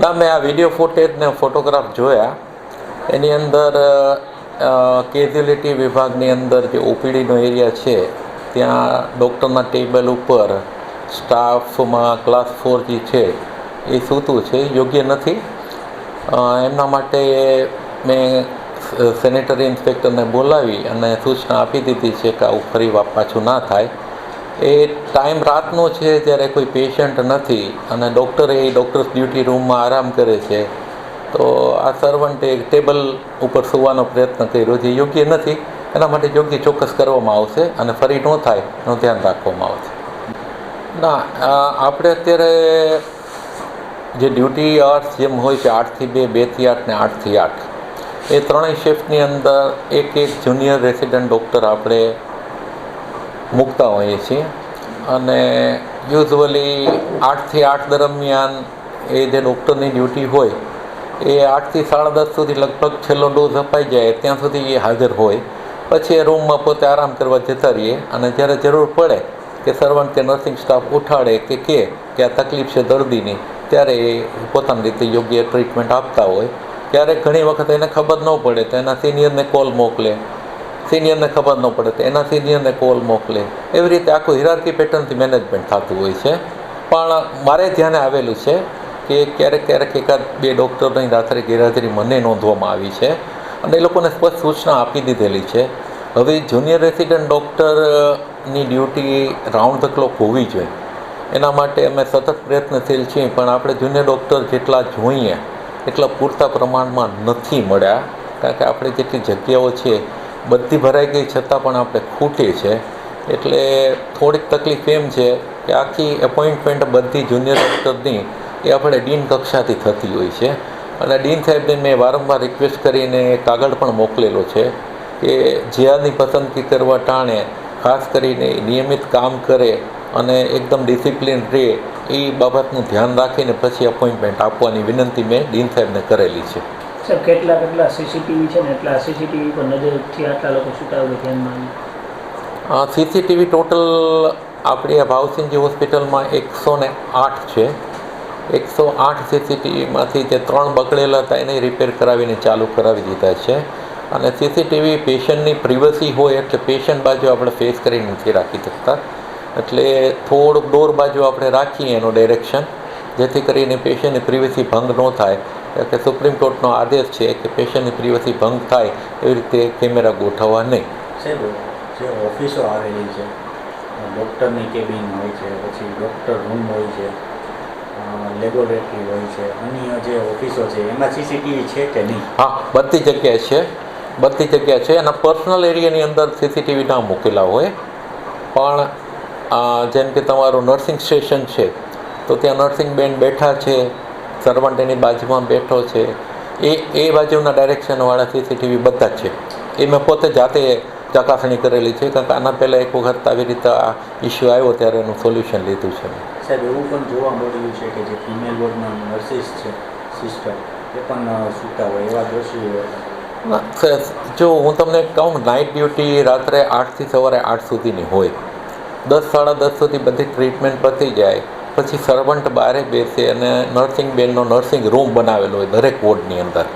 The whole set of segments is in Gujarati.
ના, મેં આ વીડિયો ફૂટેજ ને ફોટોગ્રાફ જોયા. એની અંદર કેઝ્યુલિટી વિભાગની અંદર જે ઓપીડીનો એરિયા છે, ત્યાં ડૉક્ટરના ટેબલ ઉપર સ્ટાફમાં ક્લાસ ફોર જે છે. એ સૂતું છે, યોગ્ય નથી. એમના માટે મેં સેનેટરી ઇન્સ્પેક્ટરને બોલાવી અને સૂચના આપી દીધી છે કે આવું ફરી પાછું ના થાય. એ ટાઈમ રાતનો છે ત્યારે કોઈ પેશન્ટ નથી અને ડૉક્ટર એ ડૉક્ટર્સ ડ્યુટી રૂમમાં આરામ કરે છે, તો આ સર્વન્ટે ટેબલ ઉપર સુવાનો પ્રયત્ન કર્યો જે યોગ્ય નથી, એના માટે યોગ્ય ચોક્કસ કરવામાં આવશે અને ફરી ન થાય એનું ધ્યાન રાખવામાં આવશે. ના આપણે અત્યારે જે ડ્યુટી અર્થ જેમ હોય છે આઠથી બે, બેથી આઠ ને આઠથી આઠ, એ ત્રણેય શિફ્ટની અંદર એક એક જુનિયર રેસિડન્ટ ડૉક્ટર આપણે મૂકતા હોઈએ છીએ. અને યુઝવલી આઠથી આઠ દરમિયાન એ જે ડૉક્ટરની ડ્યુટી હોય, એ આઠથી સાડા દસ સુધી લગભગ છેલ્લો ડોઝ અપાઈ જાય, ત્યાં સુધી એ હાજર હોય. પછી એ રૂમમાં પોતે આરામ કરવા જતા રહીએ અને જ્યારે જરૂર પડે કે સર્વન્ટ કે નર્સિંગ સ્ટાફ ઉઠાડે કે કે કે આ તકલીફ છે દર્દીની, ત્યારે એ પોતાની રીતે યોગ્ય ટ્રીટમેન્ટ આપતા હોય. ત્યારે ઘણી વખત એને ખબર ન પડે તો એના સિનિયરને કોલ મોકલે. સિનિયરને ખબર ન પડે તો એના સિનિયરને કોલ મોકલે. એવી રીતે આખું હિરાર્કી પેટર્નથી મેનેજમેન્ટ થતું હોય છે. પણ મારે ધ્યાને આવેલું છે કે ક્યારેક ક્યારેક એકાદ બે ડૉક્ટરની રાત્રે ગેરહાજરી મને નોંધવામાં આવી છે અને એ લોકોને સ્પષ્ટ સૂચના આપી દીધેલી છે. હવે જુનિયર રેસિડન્ટ ડૉક્ટરની ડ્યુટી રાઉન્ડ ધ ક્લોક હોવી જોઈએ. એના માટે અમે સતત પ્રયત્નશીલ છીએ, પણ આપણે જુનિયર ડૉક્ટર જેટલા જોઈએ, એટલા પૂરતા પ્રમાણમાં નથી મળ્યા. કારણ કે આપણે જેટલી જગ્યાઓ છે બધી ભરાઈ ગઈ છતાં પણ આપણે ખૂટે છે. એટલે થોડીક તકલીફ એમ છે કે આખી એપોઇન્ટમેન્ટ બધી જુનિયર ડૉક્ટરની એ આપણે ડીન કક્ષાથી થતી હોય છે. અને ડીન સાહેબને મેં વારંવાર રિક્વેસ્ટ કરીને કાગળ પણ મોકલેલો છે કે જ્યાંની પસંદગી કરવા ટાણે ખાસ કરીને નિયમિત કામ કરે અને એકદમ ડિસિપ્લિન રહે એ બાબતનું ધ્યાન રાખીને પછી અપોઇન્ટમેન્ટ આપવાની વિનંતી મેં ડીન સાહેબને કરેલી છે. સાહેબ, કેટલા કેટલા સીસીટીવી છે ને એટલા સીસીટીવી પર નજરથી આટલા લોકો છૂટા હોય ધ્યાનમાં સીસીટીવી ટોટલ આપણી આ ભાવસિંહજી હોસ્પિટલમાં એકસો ને આઠ છે. એકસો આઠ સીસીટીવીમાંથી જે ત્રણ બગડેલા હતા એને રિપેર કરાવીને ચાલુ કરાવી દીધા છે. અને સીસીટીવી પેશન્ટની પ્રિવસી હોય એટલે પેશન્ટ બાજુ આપણે ફેસ કરી નથી રાખી શકતા. એટલે થોડુંક ડોર બાજુ આપણે રાખીએ એનો ડાયરેક્શન જેથી કરીને પેશન્ટની પ્રિવસી ભંગ ન થાય. કે સુપ્રીમ કોર્ટનો આદેશ છે કે પેશન્ટની પ્રિવસી ભંગ થાય એવી રીતે કેમેરા ગોઠવવા નહીં. સાહેબ જે ઓફિસો આવેલી છે ડૉક્ટરની કેબિન હોય છે પછી ડૉક્ટર રૂમ હોય છે લેબોરેટરી હોય છે અન્ય જે ઓફિસો છે એમાં સીસીટીવી છે કે નહીં? હા બધી જગ્યાએ છે. બધી જગ્યાએ છે. અને પર્સનલ એરિયાની અંદર સીસીટીવી ના મૂકેલા હોય. પણ જેમ કે તમારું નર્સિંગ સ્ટેશન છે તો ત્યાં નર્સિંગ બેન બેઠા છે. સર્વન્ટ એની બાજુમાં બેઠો છે. એ એ બાજુના ડાયરેક્શનવાળા સીસીટીવી બધા જ છે. એ મેં પોતે જાતે ચકાસણી કરેલી છે કારણ કે આના પહેલાં એક વખત આવી રીતે આ ઇસ્યુ આવ્યો ત્યારે એનું સોલ્યુશન લીધું છે. સાહેબ એવું પણ જોવા મળ્યું છે કે જે ફિમેલ વોર્ડના નર્સિસ છે સિસ્ટર એ પણ સૂતા હોય એવા દ્રશ્યો જો હું તમને કહું નાઇટ ડ્યુટી રાત્રે આઠથી સવારે આઠ સુધીની હોય. દસ સાડા દસ સુધી બધી ટ્રીટમેન્ટ પતી જાય. પછી સર્વન્ટ બહારે બેસે અને નર્સિંગ બેનનો નર્સિંગ રૂમ બનાવેલો હોય દરેક વોર્ડની અંદર.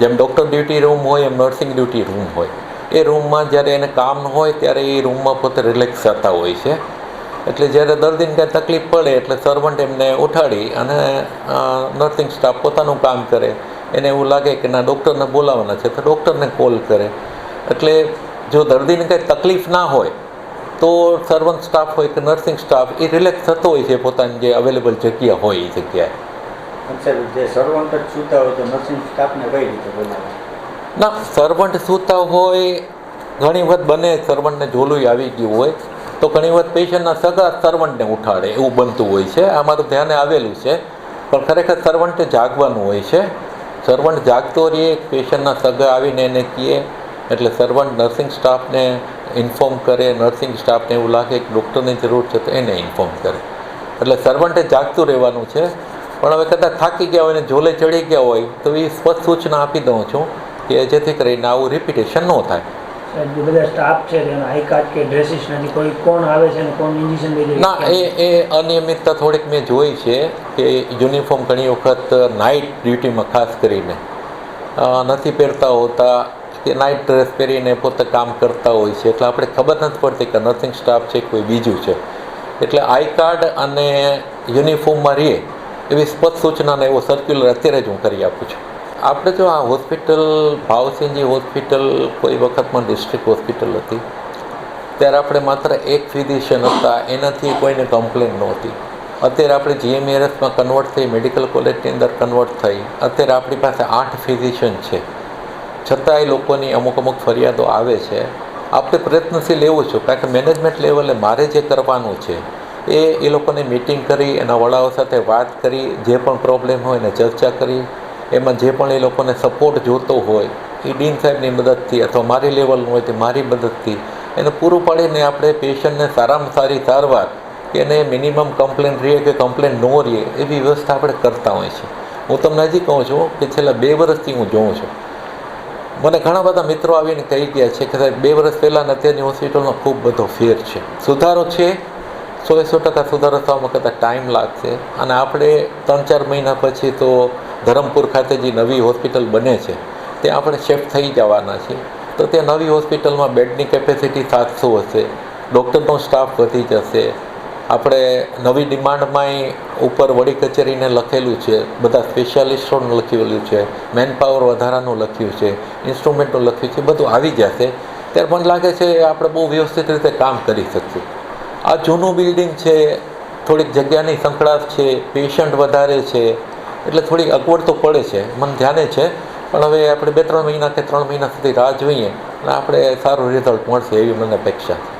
જેમ ડૉક્ટર ડ્યુટી રૂમ હોય, એમ નર્સિંગ ડ્યુટી રૂમ હોય. એ રૂમમાં જ્યારે એને કામ હોય, ત્યારે એ રૂમમાં પોતે રિલેક્સ થતા હોય છે. એટલે જ્યારે દર્દીને કાંઈ તકલીફ પડે, એટલે સર્વન્ટ એમને ઉઠાડી અને નર્સિંગ સ્ટાફ પોતાનું કામ કરે. એને એવું લાગે કે ના ડૉક્ટરને બોલાવવાના છે, તો ડૉક્ટરને કોલ કરે. એટલે જો દર્દીને કાંઈ તકલીફ ના હોય તો સર્વન્ટ સ્ટાફ હોય કે નર્સિંગ સ્ટાફ એ રિલેક્સ થતો હોય છે પોતાની જે અવેલેબલ જગ્યા હોય એ જગ્યાએ. જે સર્વન્ટ જ સૂતા હોય તો નર્સિંગ સ્ટાફને કઈ રીતે બોલાવે ના સર્વન્ટ સૂતા હોય ઘણી વખત બને સર્વન્ટને ઝોલું આવી ગયું હોય તો ઘણી વખત પેશન્ટના સગા સર્વન્ટને ઉઠાડે એવું બનતું હોય છે. આ મારું ધ્યાને આવેલું છે પણ ખરેખર સર્વન્ટે જાગવાનું હોય છે. સર્વન્ટ જાગતો રહીએ પેશન્ટના સગા આવીને એને કહીએ એટલે સર્વન્ટ નર્સિંગ સ્ટાફને ઇન્ફોર્મ કરે નર્સિંગ સ્ટાફને એવું લાગે કે ડૉક્ટરની જરૂર છે તો એને ઇન્ફોર્મ કરે. એટલે સર્વન્ટે જાગતું રહેવાનું છે. પણ હવે કદાચ થાકી ગયા હોય ને ઝોલે ચડી ગયા હોય તો એ સ્પષ્ટ સૂચના આપી દઉં છું કે જેથી કરીને આવું રિપીટેશન ન થાય. બધા સ્ટાફ છે આઈ કાર્ડ કે ડ્રેસીસ નથી કોઈ કોણ આવે છે અને કોણ ઇન્જેક્શન દઈ ના એ એ અનિયમિતતા થોડીક મેં જોઈ છે કે યુનિફોર્મ ઘણી વખત નાઇટ ડ્યુટીમાં ખાસ કરીને નથી પહેરતા હોતા કે નાઇટ ડ્રેસ પહેરીને પોતે કામ કરતા હોય છે. એટલે આપણે ખબર નથી પડતી કે નર્સિંગ સ્ટાફ છે કોઈ બીજું છે. એટલે આઈ કાર્ડ અને યુનિફોર્મમાં રહીએ એવી સ્પષ્ટ સૂચનાને એવો સર્ક્યુલર અત્યારે જ હું કરી આપું છું. આપણે જો આ હોસ્પિટલ ભાવસિંહજી હોસ્પિટલ કોઈ વખતમાં ડિસ્ટ્રિક્ટ હોસ્પિટલ હતી, ત્યારે આપણે માત્ર એક ફિઝિશિયન હતા, એનાથી કોઈને કમ્પ્લેન નહોતી. અત્યારે આપણે જીએમએરએસમાં કન્વર્ટ થઈ મેડિકલ કોલેજની અંદર કન્વર્ટ થઈ, અત્યારે આપણી પાસે આઠ ફિઝિશિયન છે. છતાંય લોકોની અમુક અમુક ફરિયાદો આવે છે. આપણે પ્રયત્નશીલ એવું છું, કારણ કે મેનેજમેન્ટ લેવલે મારે જે કરવાનું છે, એ એ લોકોને મિટિંગ કરી, એના વડાઓ સાથે વાત કરી, જે પણ પ્રોબ્લેમ હોય એને ચર્ચા કરી, એમાં જે પણ એ લોકોને સપોર્ટ જોતો હોય, એ ડીન સાહેબની મદદથી અથવા મારી લેવલનું હોય તે મારી મદદથી, એને પૂરું પાડીને આપણે પેશન્ટને સારામાં સારી સારવાર એને મિનિમમ કમ્પ્લેન રહીએ કે કમ્પ્લેન ન રહીએ, એવી વ્યવસ્થા આપણે કરતા હોઈએ છીએ હું તમને હજી કહું છું કે છેલ્લા બે વર્ષથી હું જોઉં છું. મને ઘણા બધા મિત્રો આવીને કહી ગયા છે કે સાહેબ, બે વર્ષ પહેલાં અત્યારની હોસ્પિટલનો ખૂબ બધો ફેર છે. સુધારો છે, સો સો ટકા સુધારો થવામાં કદાચ ટાઈમ લાગશે અને આપણે ત્રણ ચાર મહિના પછી તો ધરમપુર ખાતે જે નવી હોસ્પિટલ બને છે, ત્યાં આપણે શિફ્ટ થઈ જવાના છે. તો ત્યાં નવી હોસ્પિટલમાં બેડની કેપેસિટી સાતસો હશે ડૉક્ટરનો સ્ટાફ વધી જશે આપણે નવી ડિમાન્ડમાંય ઉપર વડી કચેરીને લખેલું છે, બધા સ્પેશિયાલિસ્ટોનું લખેલું છે મેન પાવર વધારાનું લખ્યું છે, ઇન્સ્ટ્રુમેન્ટનું લખ્યું છે, બધું આવી જશે. ત્યારે મને લાગે છે આપણે બહુ વ્યવસ્થિત રીતે કામ કરી શકીશું આ જૂનું બિલ્ડિંગ છે, થોડીક જગ્યાની સંકળાશ છે, પેશન્ટ વધારે છે, એટલે થોડી અગવડ તો પડે છે, મને ધ્યાને છે. પણ હવે આપણે બે ત્રણ મહિના કે ત્રણ મહિના સુધી રાહ જોઈએ અને આપણે સારું રિઝલ્ટ મળશે એવી મને અપેક્ષા છે.